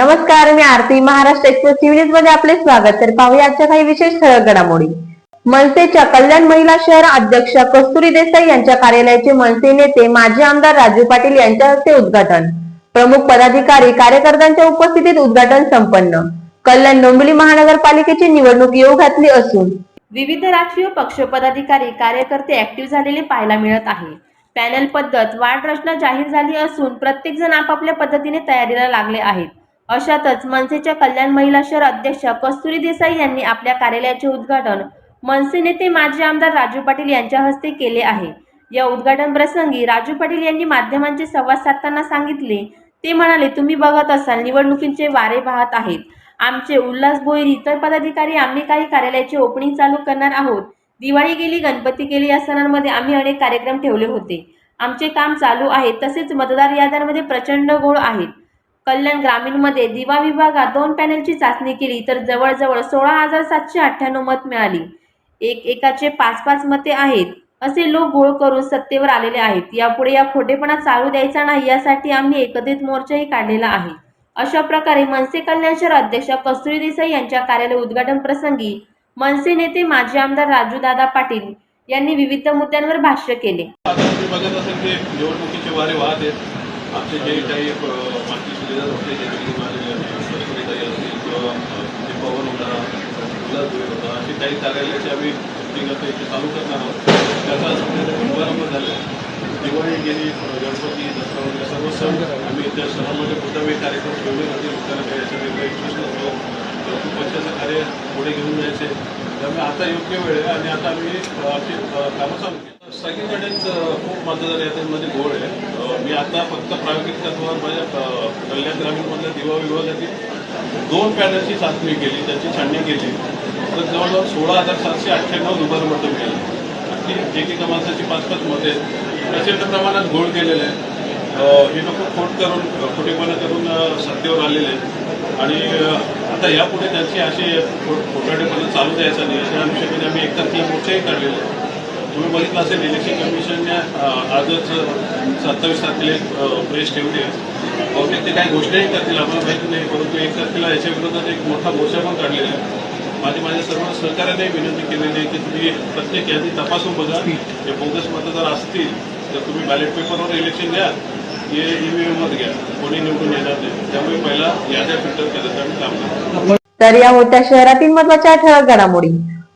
नमस्कार मी आरती महाराष्ट्र एक्सप्रेस न्यूजमध्ये आपले स्वागत. तर पाहूया आजच्या काही विशेष ठळक घडामोडी. मनसेच्या कल्याण महिला शहर अध्यक्ष कस्तुरी देसाई यांच्या कार्यालयाचे मनसे नेते माजी आमदार राजू पाटील यांच्या हस्ते उद्घाटन. प्रमुख पदाधिकारी कार्यकर्त्यांच्या उपस्थितीत उद्घाटन संपन्न. कल्याण डोंबिवली महानगरपालिकेची निवडणूक येऊ घातली असून. विविध राजकीय पक्ष पदाधिकारी कार्यकर्ते ऍक्टिव्ह झालेले पाहायला मिळत आहे. पॅनल पद्धत वाढ रचना जाहीर झाली असून प्रत्येक जण आपापल्या पद्धतीने तयारीला लागले आहेत. अशातच मनसेच्या कल्याण महिला शहर अध्यक्ष कस्तुरी देसाई यांनी आपल्या कार्यालयाचे उद्घाटन मनसे नेते माजी आमदार राजू पाटील यांच्या हस्ते केले आहे. या उद्घाटन प्रसंगी राजू पाटील यांनी माध्यमांचे संवाद साधताना सांगितले. ते म्हणाले तुम्ही बघत असाल निवडणुकीचे वारे वाहत आहेत. आमचे उल्हास भोईर इतर पदाधिकारी आम्ही काही कार्यालयाचे ओपनिंग चालू करणार आहोत. दिवाळी गेली गणपती गेली या सणांमध्ये आम्ही अनेक कार्यक्रम ठेवले होते. आमचे काम चालू आहे तसेच मतदार याद्यांमध्ये प्रचंड गोळ आहेत कल्याण ग्रामीणमध्ये दिवा विभागात दोन पॅनलची चाचणी केली तर जवळजवळ सोळा हजार सातशे अठ्ठ्याण्णव मत मिळाली. एक एकाचे पाच पाच मते आहेत. असे लोक गोळ करून सत्तेवर आलेले आहेत. यापुढे या खोटेपणा चालू द्यायचा नाही यासाठी आम्ही एकत्रित मोर्चाही काढलेला आहे. अशा प्रकारे मनसे कल्याण शहर अध्यक्ष कस्तुरी देसाई यांच्या कार्यालय उद्घाटन प्रसंगी मनसे नेते माजी आमदार राजूदादा पाटील यांनी विविध मुद्द्यांवर भाष्य केले. आमचे जे काही अ, सुविधा होते जे काही असतील किंवा पवन होता उल्हास होता असे काही कार्यालयाचे आम्ही इथे चालू करणार आहोत. त्याचा शुभारंभ झाला. दिवाळी गेली गणपती दसरा वगैरे सर्व सण आम्ही त्या सणामध्ये मुद्दामे कार्यक्रम ठेवले होते लोकांना काही याच्यामध्ये काही प्रश्न नसतो पक्षाचं कार्य पुढे घेऊन जायचे. त्यामुळे आता योग्य वेळ आहे आणि आता आम्ही आमची कामं चालू केली. सगळीकडेच uh, खूप मतदार याद्यांमध्ये गोळ आहे मी आता फक्त प्रायोगिक तत्वावर माझ्या कल्याण ग्रामीणमधल्या दिवा विभागातील दोन पॅनलची चाचणी केली त्याची छाननी केली. तर जवळजवळ सोळा हजार सातशे अठ्ठ्याण्णव दुबार मतं मिळाली. की जे काही माणसाची पाच पाच मते आहेत प्रचंड प्रमाणात घोळ केलेले आहे. हे लोक खोट करून खोटेपणा करून सत्तेवर आलेले आहेत. आणि आता यापुढे त्यांची अशी खो- चालू द्यायचा नाही अशा अनुषंगाने आम्ही एकतर मोर्चाही काढलेले आहेत. तुम्ही बघितलं असेल इलेक्शन कमिशनने आजच सत्तावीस तारखेला प्रेस ठेवली आहे. बहुतेक ते काही घोषणाही करतील आम्हाला माहिती नाही परंतु एक तारखेला याच्या विरोधात एक मोठा मोर्चा पण काढलेला आहे. माझी माझ्या सर्व सहकार्याने विनंती केलेली आहे की तुम्ही प्रत्येक यादी तपासून बघा. जे बोगस मतदार असतील तर तुम्ही बॅलेट पेपरवर इलेक्शन घ्या. हे ईव्हीएमवर घ्या. कोणी निवडून येणार नाही. त्यामुळे पहिला याद्या फिल्टर करायचं आम्ही काम करतो. तर या होत्या शहरातील महत्त्वाच्या ठळक घडामोडी.